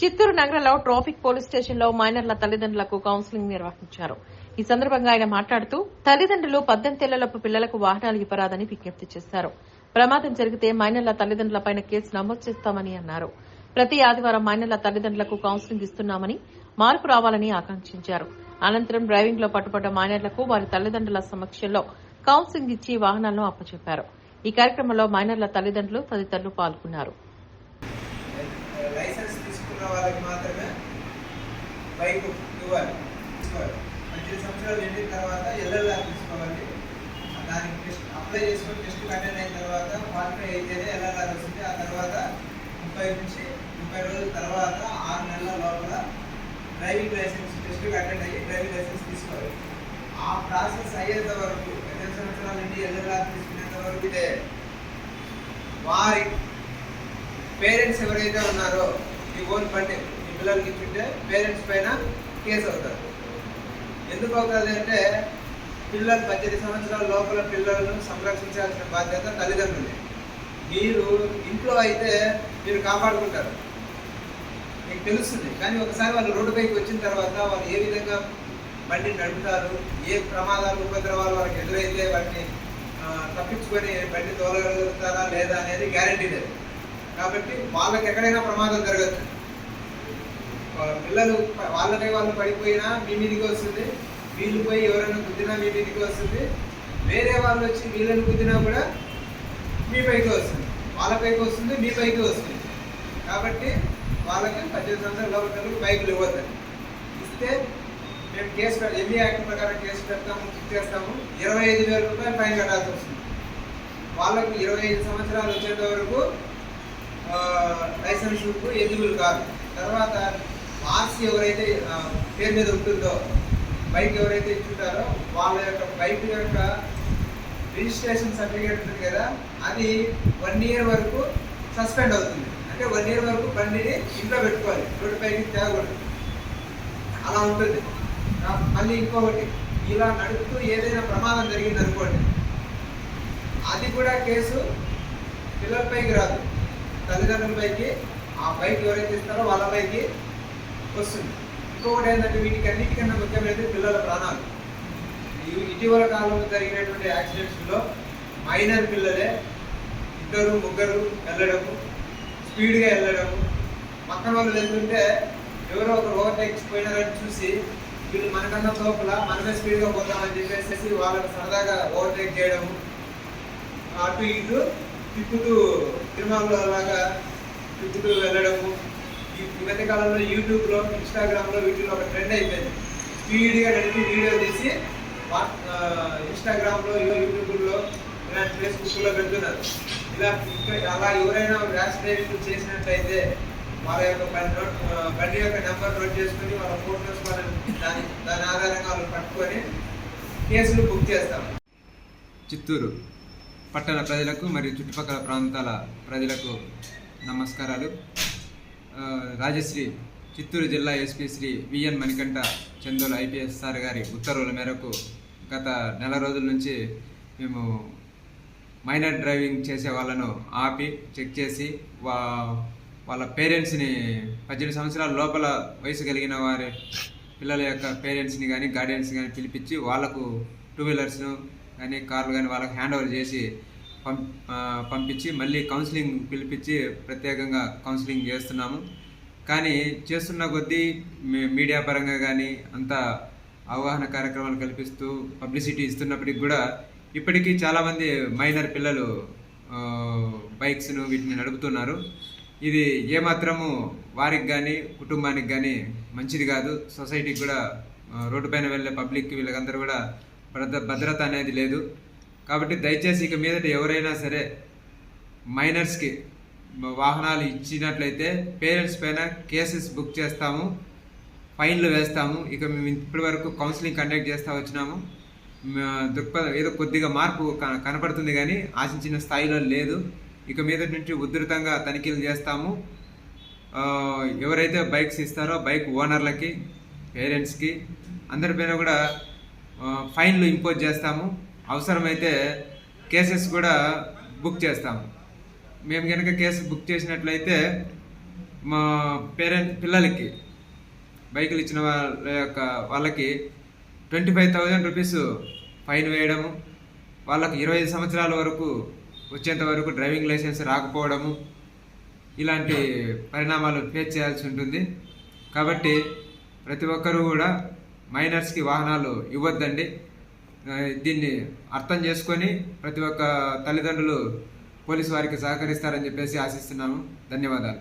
చిత్తూరు నగరంలో traffic police స్టేషన్లో మైనర్ల తల్లిదండ్రులకు కౌన్సిలింగ్ నిర్వహించారు. ఈ సందర్భంగా ఆయన మాట్లాడుతూ తల్లిదండ్రులు పద్దెనిమిదేళ్ళలోపు పిల్లలకు వాహనాలు ఇవ్వరాదని విజ్ఞప్తి చేశారు. ప్రమాదం జరిగితే మైనర్ల తల్లిదండ్రులపైన కేసు నమోదు చేస్తామని అన్నారు. ప్రతి ఆదివారం మైనర్ల తల్లిదండ్రులకు కౌన్సిలింగ్ ఇస్తున్నామని మార్పు రావాలని ఆకాంక్షించారు. అనంతరం డ్రైవింగ్లో పట్టుబడ్డ మైనర్లకు వారి తల్లిదండ్రుల సమక్షంలో కౌన్సిలింగ్ ఇచ్చి వాహనాలను అప్పచెప్పారు. ఈ కార్యక్రమంలో మైనర్ల తల్లిదండ్రులు తదితరులు పాల్గొన్నారు. వాళ్ళకి మాత్రమే బైక్ ఇవ్వాలి. తీసుకోవాలి పద్దెనిమిది సంవత్సరాలు నిండిన తర్వాత ఎల్ఎల్ఆర్ తీసుకోవాలి. దానికి టెస్ట్ అప్లై చేసుకొని టెస్ట్ అటెండ్ అయిన తర్వాత క్వాలిఫై అయితేనే ఎల్ఎల్ఆర్ వస్తుంది. ఆ తర్వాత ముప్పై నుంచి ముప్పై రోజుల తర్వాత ఆరు నెలల లోపల డ్రైవింగ్ లైసెన్స్ టెస్ట్ అటెండ్ అయ్యి డ్రైవింగ్ లైసెన్స్ తీసుకోవాలి. ఆ ప్రాసెస్ అయ్యేంత వరకు పద్దెనిమిది సంవత్సరాల నుండి ఎల్ఎల్ఆర్ తీసుకునేంత వరకు ఇదే. వారి పేరెంట్స్ ఎవరైతే ఉన్నారో ఈ ఓన్ బండి ఈ పిల్లలకి ఇచ్చింటే పేరెంట్స్ పైన కేసు అవుతుంది ఎందుకు అవుతుంది అంటే పిల్లలు పద్దెనిమిది సంవత్సరాల లోపల పిల్లలను సంరక్షించాల్సిన బాధ్యత తల్లిదండ్రులే మీరు ఇంట్లో అయితే మీరు కాపాడుకుంటారు. మీకు తెలుస్తుంది. కానీ ఒకసారి వాళ్ళు రోడ్డుపైకి వచ్చిన తర్వాత వాళ్ళు ఏ విధంగా బండి నడుపుతారు ఏ ప్రమాదాలు ఉపద్రవాలు వాళ్ళకి ఎదురైతే వాటిని తప్పించుకొని బండి తోలగలుగుతారా లేదా అనేది గ్యారంటీ లేదు. కాబట్టి వాళ్ళకి ఎక్కడైనా ప్రమాదం జరగచ్చు. పిల్లలు వాళ్ళనే వాళ్ళు పడిపోయినా మీ మీదికి వస్తుంది. వీళ్ళు పోయి ఎవరైనా గుద్దినా మీ మీదికి వస్తుంది. వేరే వాళ్ళు వచ్చి వీళ్ళని గుద్దినా కూడా మీ పైకి వస్తుంది. వాళ్ళ పైకి వస్తుంది మీ పైకి వస్తుంది. కాబట్టి వాళ్ళకి పద్దెనిమిది సంవత్సరాల లోపల బైకులు ఇవ్వద్దండి. ఇస్తే మేము కేసు పెడ ఎన్ని యాక్ట్ ప్రకారం కేసు పెడతాము బుక్ చేస్తాము. ఇరవై ఐదు వేల రూపాయలు ఫైన్ కట్టాల్సి వస్తుంది. వాళ్ళకు ఇరవై ఐదు సంవత్సరాలు వచ్చేంత వరకు లైసెన్స్ షూట్ ఎలిజిబుల్ కాదు తర్వాత ఆర్సీ ఎవరైతే పేరు మీద ఉంటుందో బైక్ ఎవరైతే ఇచ్చుంటారో వాళ్ళ యొక్క బైక్ యొక్క రిజిస్ట్రేషన్ సర్టిఫికేట్ ఉంటుంది కదా అది వన్ ఇయర్ వరకు సస్పెండ్ అవుతుంది. అంటే వన్ ఇయర్ వరకు బండిని ఇంట్లో పెట్టుకోవాలి. రోడ్డు పైకి తేగకూడదు అలా ఉంటుంది. మళ్ళీ ఇంకొకటి ఇలా నడుపుతూ ఏదైనా ప్రమాదం జరిగింది అనుకోండి అది కూడా కేసు పిల్లలపైకి రాదు. తల్లిదండ్రులపైకి ఆ బైక్ ఎవరైతే ఇస్తారో వాళ్ళపైకి వస్తుంది. ఇంకొకటి ఏంటంటే వీటికి అన్నిటికన్నా ముఖ్యమైనది పిల్లల ప్రాణాలు. ఇటీవల కాలంలో జరిగినటువంటి యాక్సిడెంట్స్లో మైనర్ పిల్లలే ఇద్దరు ముగ్గురు వెళ్ళడము స్పీడ్గా వెళ్ళడము. పక్కన వాళ్ళు వెళ్తుంటే ఎవరో ఒకరు ఓవర్టేక్స్ పోయినారని చూసి వీళ్ళు మనకన్నా లోపల మనమే స్పీడ్గా పోతామని చెప్పేసి వాళ్ళని సరదాగా ఓవర్టేక్ చేయడము. అటు ఇటు ఇప్పుడు సినిమాలో లాగా తిప్పుతూ వెళ్ళడము. ఈ మధ్య కాలంలో యూట్యూబ్లో ఇన్స్టాగ్రామ్లో వీటిలో ఒక ట్రెండ్ అయిపోయింది. స్పీడ్గా నడిపి వీడియో తీసి ఇన్స్టాగ్రామ్లో యూట్యూబ్లో ఇలాంటి ఫేస్బుక్లో పెడుతున్నారు. ఇలా అలా ఎవరైనా ర్యాష్ చేసినట్లయితే వాళ్ళ యొక్క బండి నోట్ బండి యొక్క నెంబర్ నోట్ చేసుకొని వాళ్ళ ఫోటోస్ వాళ్ళని దాని దాని ఆధారంగా వాళ్ళు పట్టుకొని కేసులు బుక్ చేస్తాం చిత్తూరు. పట్టణ ప్రజలకు మరియు చుట్టుపక్కల ప్రాంతాల ప్రజలకు నమస్కారాలు. రాజశ్రీ చిత్తూరు జిల్లా SP Shri VN Manikanta Chandola IPS sir గారి ఉత్తర్వుల మేరకు గత నెల రోజుల నుంచి మేము మైనర్ డ్రైవింగ్ చేసే వాళ్ళను ఆపి చెక్ చేసి వా వాళ్ళ పేరెంట్స్ని పద్దెనిమిది సంవత్సరాల లోపల వయసు కలిగిన వారి పిల్లల యొక్క పేరెంట్స్ని కానీ గార్డియన్స్ కానీ పిలిపించి వాళ్ళకు టూ వీలర్స్ను కానీ కార్లు కానీ వాళ్ళకి హ్యాండ్ ఓవర్ చేసి పం పంపించి మళ్ళీ కౌన్సిలింగ్ పిలిపించి ప్రత్యేకంగా కౌన్సిలింగ్ చేస్తున్నాము. కానీ చేస్తున్న కొద్దీ మీడియా పరంగా కానీ అంత అవగాహన కార్యక్రమాలు కల్పిస్తూ పబ్లిసిటీ ఇస్తున్నప్పటికి కూడా ఇప్పటికీ చాలామంది మైనర్ పిల్లలు బైక్స్ను వీటిని నడుపుతున్నారు. ఇది ఏమాత్రము వారికి కానీ కుటుంబానికి కానీ మంచిది కాదు. సొసైటీకి కూడా రోడ్డు పైన వెళ్ళే పబ్లిక్కి వీళ్ళకందరూ కూడా భద్రత అనేది లేదు. కాబట్టి దయచేసి ఇక మీదట ఎవరైనా సరే మైనర్స్కి వాహనాలు ఇచ్చినట్లయితే పేరెంట్స్ పైన కేసెస్ బుక్ చేస్తాము ఫైన్లు వేస్తాము. ఇక మేము ఇప్పటి వరకు కౌన్సిలింగ్ కండక్ట్ చేస్తూ వచ్చినాము. దృక్పథం ఏదో కొద్దిగా మార్పు కనపడుతుంది కానీ ఆశించిన స్థాయిలో లేదు. ఇక మీద నుంచి ఉధృతంగా తనిఖీలు చేస్తాము. ఎవరైతే బైక్స్ ఇస్తారో బైక్ ఓనర్లకి పేరెంట్స్కి అందరిపైన కూడా ఫైన్లు ఇంపోజ్ చేస్తాము. అవసరమైతే కేసెస్ కూడా బుక్ చేస్తాము. మేము కనుక కేసు బుక్ చేసినట్లయితే మా పేరెంట్ పిల్లలకి బైకులు ఇచ్చిన వాళ్ళ యొక్క వాళ్ళకి twenty five thousand rupees fine వేయడము వాళ్ళకు ఇరవై ఐదు సంవత్సరాల వరకు వచ్చేంత వరకు డ్రైవింగ్ లైసెన్స్ రాకపోవడము ఇలాంటి పరిణామాలు ఫేస్ చేయాల్సి ఉంటుంది. కాబట్టి ప్రతి ఒక్కరూ కూడా మైనర్స్కి వాహనాలు ఇవ్వద్దండి. దీన్ని అర్థం చేసుకొని ప్రతి ఒక్క తల్లిదండ్రులు పోలీసు వారికి సహకరిస్తారని చెప్పేసి ఆశిస్తున్నాము. ధన్యవాదాలు.